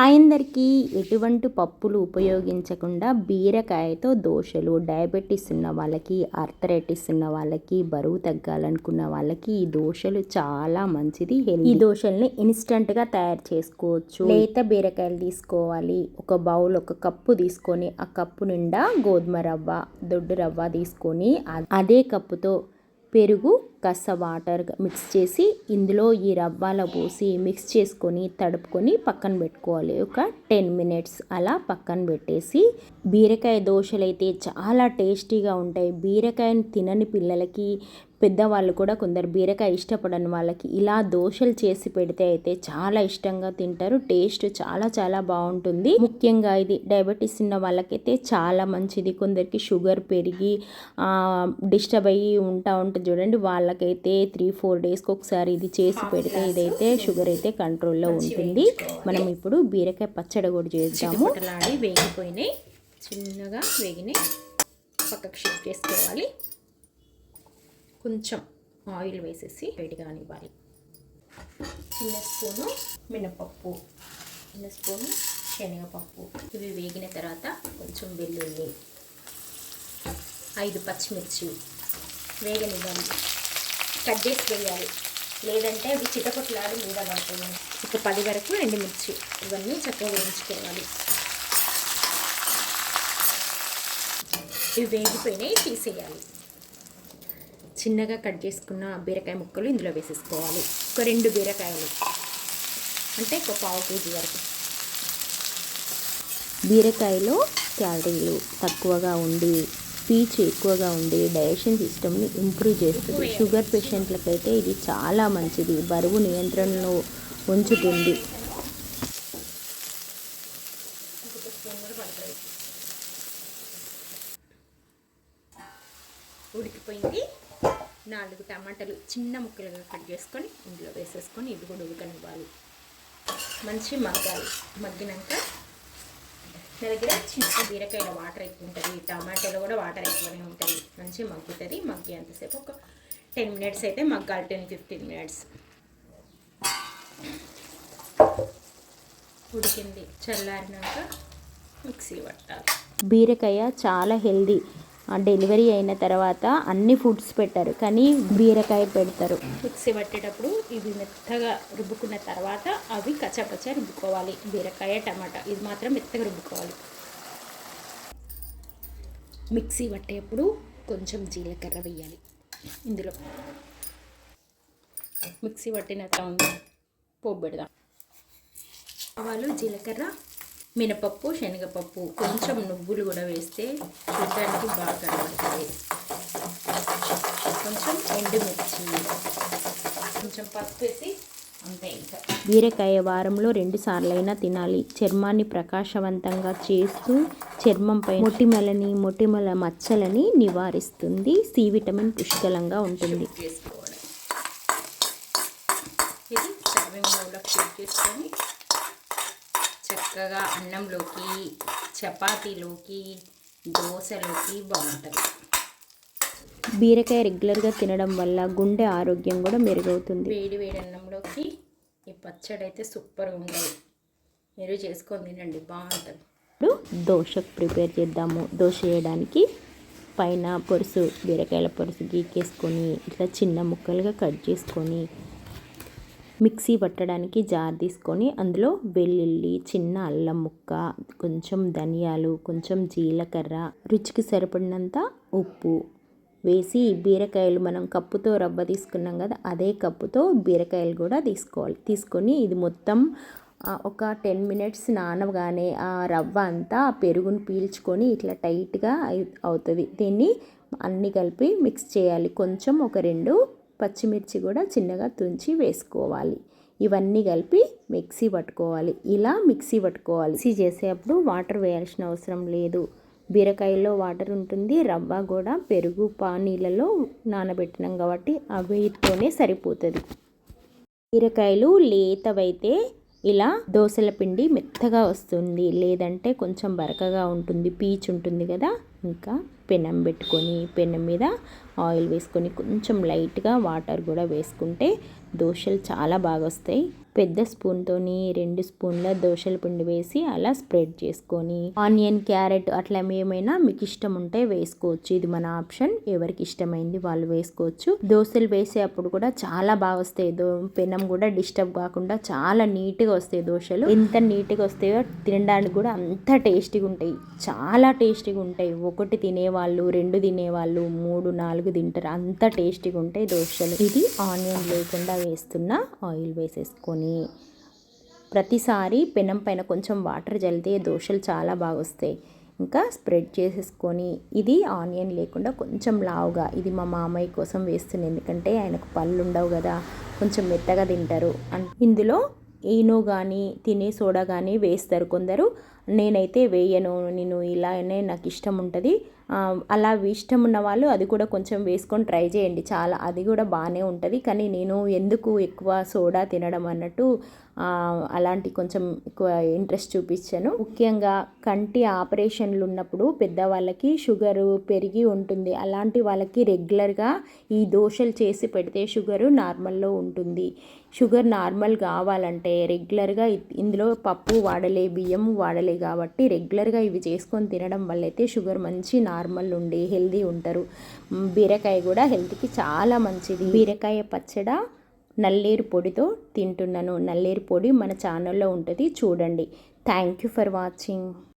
అందరికీ ఎటువంటి పప్పులు ఉపయోగించకుండా బీరకాయతో దోశలు డయాబెటీస్ ఉన్న వాళ్ళకి ఆర్థరైటిస్ ఉన్న వాళ్ళకి బరువు తగ్గాలనుకున్న వాళ్ళకి ఈ దోశలు చాలా మంచిది ఈ దోశల్ని ఇన్స్టంట్గా తయారు చేసుకోవచ్చు. లేత బీరకాయలు తీసుకోవాలి ఒక బౌల్ ఒక కప్పు తీసుకొని ఆ కప్పు నిండా గోధుమ రవ్వ దొడ్డు రవ్వ తీసుకొని అదే కప్పుతో పెరుగు కాస్త వాటర్ మిక్స్ చేసి ఇందులో ఈ రవ్వాల పోసి మిక్స్ చేసుకొని తడుపుకొని పక్కన పెట్టుకోవాలి. ఒక టెన్ మినిట్స్ అలా పక్కన పెట్టేసి బీరకాయ దోశలు అయితే చాలా టేస్టీగా ఉంటాయి. బీరకాయని తినని పిల్లలకి పెద్దవాళ్ళు కూడా కొందరు బీరకాయ ఇష్టపడని వాళ్ళకి ఇలా దోశలు చేసి పెడితే అయితే చాలా ఇష్టంగా తింటారు. టేస్ట్ చాలా చాలా బాగుంటుంది. ముఖ్యంగా ఇది డయాబెటీస్ ఉన్న వాళ్ళకైతే చాలా మంచిది. కొందరికి షుగర్ పెరిగి డిస్టర్బ్ అయ్యి ఉంటా ఉంటుంది చూడండి. వాళ్ళకైతే త్రీ ఫోర్ డేస్కి ఒకసారి ఇది చేసి పెడితే ఇదైతే షుగర్ అయితే కంట్రోల్లో ఉంటుంది. మనం ఇప్పుడు బీరకాయ పచ్చడి కూడా చేద్దాము. వేగిపోయినాయి. చిన్నగా వేగినాయి. పక్కకు షిఫ్ట్ చేసుకోవాలి. కొంచెం ఆయిల్ వేసేసి వేడిగా ఇవ్వాలి చిన్న స్పూను మినపప్పు చిన్న స్పూను శనగపప్పు. ఇవి వేగిన తర్వాత కొంచెం వెల్లుల్లి ఐదు పచ్చిమిర్చి వేగనివ్వాలి. కట్ చేసి వేయాలి. లేదంటే అవి చిటపట్లాడి మీద పడుతుంది. ఒక పది వరకు ఎండుమిర్చి ఇవన్నీ చక్కగా వేయించుకోవాలి. ఇవి వేగిపోయినాయి తీసేయాలి. చిన్నగా కట్ చేసుకున్న బీరకాయ ముక్కలు ఇందులో వేసేసుకోవాలి. ఒక రెండు బీరకాయలు. అంటే ఒక పావు కేజీ వరకు. బీరకాయలో క్యాలరీలు తక్కువగా ఉండి పీచ్ ఎక్కువగా ఉండి డైజెషన్ సిస్టమ్ని ఇంప్రూవ్ చేస్తుంది. షుగర్ పేషెంట్లకైతే ఇది చాలా మంచిది. బరువు నియంత్రణలో ఉంచుతుంది. ఉడికిపోయింది. నాలుగు టమాటాలు చిన్న ముక్కలుగా కట్ చేసుకొని ఇందులో వేసేసుకొని ఇది కూడా ఉడకనివ్వాలి. మంచి మగ్గాలి. మగ్గినాక నా దగ్గర చిన్న బీరకాయల వాటర్ ఎక్కువ ఉంటుంది. టమాటాలో కూడా వాటర్ ఎక్కువనే ఉంటుంది. మంచి మగ్గుతుంది. మగ్గి అంతసేపు ఒక టెన్ మినిట్స్ అయితే మగ్గాలి. Ten fifteen minutes. ఉడికింది. చల్లారినాక మిక్సీ పట్టాలి. బీరకాయ చాలా హెల్దీ. డెలివరీ అయిన తర్వాత అన్ని ఫుడ్స్ పెట్టారు. కానీ బీరకాయ పెడతారు. మిక్సీ పట్టేటప్పుడు ఇవి మెత్తగా రుబ్బుకున్న తర్వాత అవి కచ్చపచ్చ రుబ్బుకోవాలి. బీరకాయ టమాటా ఇది మాత్రం మెత్తగా రుబ్బుకోవాలి. మిక్సీ పట్టేప్పుడు కొంచెం జీలకర్ర వేయాలి. ఇందులో మిక్సీ పట్టిన ఉంది పోపు పెడదాం. ఆవాలు జీలకర్ర మినపప్పు శనగపప్పు కొంచెం నువ్వులు కూడా వేస్తే చూడడానికి బాగా కనబడుతుంది. కొంచెం ఎండుమిర్చి కొంచెం పసుపు వేసి అంతే ఇంకా. బీరకాయ వారంలో రెండు సార్లైనా తినాలి. చర్మాన్ని ప్రకాశవంతంగా చేస్తూ చర్మంపై మొటిమలని మొటిమల మచ్చలని నివారిస్తుంది. సి విటమిన్ పుష్కలంగా ఉంటుంది. ఇది సర్వింగ్ చేసుకొని చక్కగా అన్నంలోకి చపాతీలోకి దోశలోకి బాగుంటుంది. బీరకాయ రెగ్యులర్గా తినడం వల్ల గుండె ఆరోగ్యం కూడా మెరుగవుతుంది. వేడి వేడి అన్నంలోకి ఈ పచ్చడి అయితే సూపర్గా ఉంటుంది. మీరు చేసుకొని తినండి బాగుంటుంది. ఇప్పుడు దోశకు ప్రిపేర్ చేద్దాము. దోశ చేయడానికి పైన పొరుసు బీరకాయల పొరుసు గీకేసుకొని ఇట్లా చిన్న ముక్కలుగా కట్ చేసుకొని మిక్సీ పట్టడానికి జార్ తీసుకొని అందులో వెల్లుల్లి చిన్న అల్లం ముక్క కొంచెం ధనియాలు కొంచెం జీలకర్ర రుచికి సరిపడినంత ఉప్పు వేసి బీరకాయలు మనం కప్పుతో రవ్వ తీసుకున్నాం కదా అదే కప్పుతో బీరకాయలు కూడా తీసుకోవాలి. తీసుకొని ఇది మొత్తం ఒక టెన్ మినిట్స్ నానగానే ఆ రవ్వ అంతా పెరుగును పీల్చుకొని ఇట్లా టైట్గా అవుతుంది. దీన్ని అన్నీ కలిపి మిక్స్ చేయాలి. కొంచెం ఒక రెండు పచ్చిమిర్చి కూడా చిన్నగా తుంచి వేసుకోవాలి. ఇవన్నీ కలిపి మిక్సీ పట్టుకోవాలి. ఇలా మిక్సీ పట్టుకోవాలి. మిక్సీ చేసేటప్పుడు వాటర్ వేయాల్సిన అవసరం లేదు. బీరకాయలో వాటర్ ఉంటుంది రవ్వ కూడా పెరుగు పా నీళ్ళలో నానబెట్టినాం కాబట్టి అవితోనే సరిపోతుంది. బీరకాయలు లేతవైతే ఇలా దోశల పిండి మెత్తగా వస్తుంది. లేదంటే కొంచెం బరకగా ఉంటుంది పీచు ఉంటుంది కదా. ఇంకా పెనం పెట్టుకొని పెనం మీద ఆయిల్ వేసుకొని కొంచెం లైట్గా వాటర్ కూడా వేసుకుంటే దోశలు చాలా బాగా వస్తాయి. పెద్ద స్పూన్తోని రెండు స్పూన్ల దోశల పిండి వేసి అలా స్ప్రెడ్ చేసుకొని ఆనియన్ క్యారెట్ అట్లా ఏమైనా మీకు ఇష్టం ఉంటే వేసుకోవచ్చు. ఇది మన ఆప్షన్. ఎవరికి ఇష్టమైంది వాళ్ళు వేసుకోవచ్చు. దోశలు వేసేటప్పుడు కూడా చాలా బాగా వస్తాయి. దో పెనం కూడా డిస్టర్బ్ కాకుండా చాలా నీట్గా వస్తాయి దోశలు. ఎంత నీట్గా వస్తాయో తినడానికి కూడా అంత టేస్టీగా ఉంటాయి. చాలా టేస్టీగా ఉంటాయి. ఒకటి తినేవాళ్ళు రెండు తినేవాళ్ళు మూడు నాలుగు తింటారు. అంత టేస్టీగా ఉంటాయి దోశలు. ఇది ఆనియన్ లేకుండా వేస్తున్న ఆయిల్ వేసేసుకొని ప్రతిసారి పెనం పైన కొంచెం వాటర్ జల్లితే దోశలు చాలా బాగా వస్తాయి. ఇంకా స్ప్రెడ్ చేసేసుకొని ఇది ఆనియన్ లేకుండా కొంచెం లావుగా ఇది మా మామయ్య కోసం వేస్తుంది. ఎందుకంటే ఆయనకు పళ్ళు ఉండవు కదా కొంచెం మెత్తగా తింటారు. ఇందులో ఈనో కానీ తినే సోడా కానీ వేస్తారు కొందరు. నేనైతే వేయను నేను ఇలానే నాకు ఇష్టం ఉంటుంది. అలా ఇష్టం ఉన్న వాళ్ళు అది కూడా కొంచెం వేసుకొని ట్రై చేయండి. చాలా అది కూడా బాగానే ఉంటుంది. కానీ నేను ఎందుకు ఎక్కువ సోడా తినడం అన్నట్టు అలాంటి కొంచెం ఎక్కువ ఇంట్రెస్ట్ చూపించాను. ముఖ్యంగా కంటి ఆపరేషన్లు ఉన్నప్పుడు పెద్దవాళ్ళకి షుగరు పెరిగి ఉంటుంది. అలాంటి వాళ్ళకి రెగ్యులర్గా ఈ దోశలు చేసి పెడితే షుగరు నార్మల్లో ఉంటుంది. షుగర్ నార్మల్ కావాలంటే రెగ్యులర్గా ఇందులో పప్పు వాడలే బియ్యం వాడలే కాబట్టి రెగ్యులర్గా ఇవి చేసుకొని తినడం వల్ల అయితే షుగర్ మంచి నార్మల్ ఉండి హెల్దీ ఉంటారు. బీరకాయ కూడా హెల్త్కి చాలా మంచిది. బీరకాయ పచ్చడ నల్లేరు పొడితో తింటున్నాను. నల్లేరు పొడి మన ఛానల్లో ఉంటుంది. చూడండి. Thank you for watching.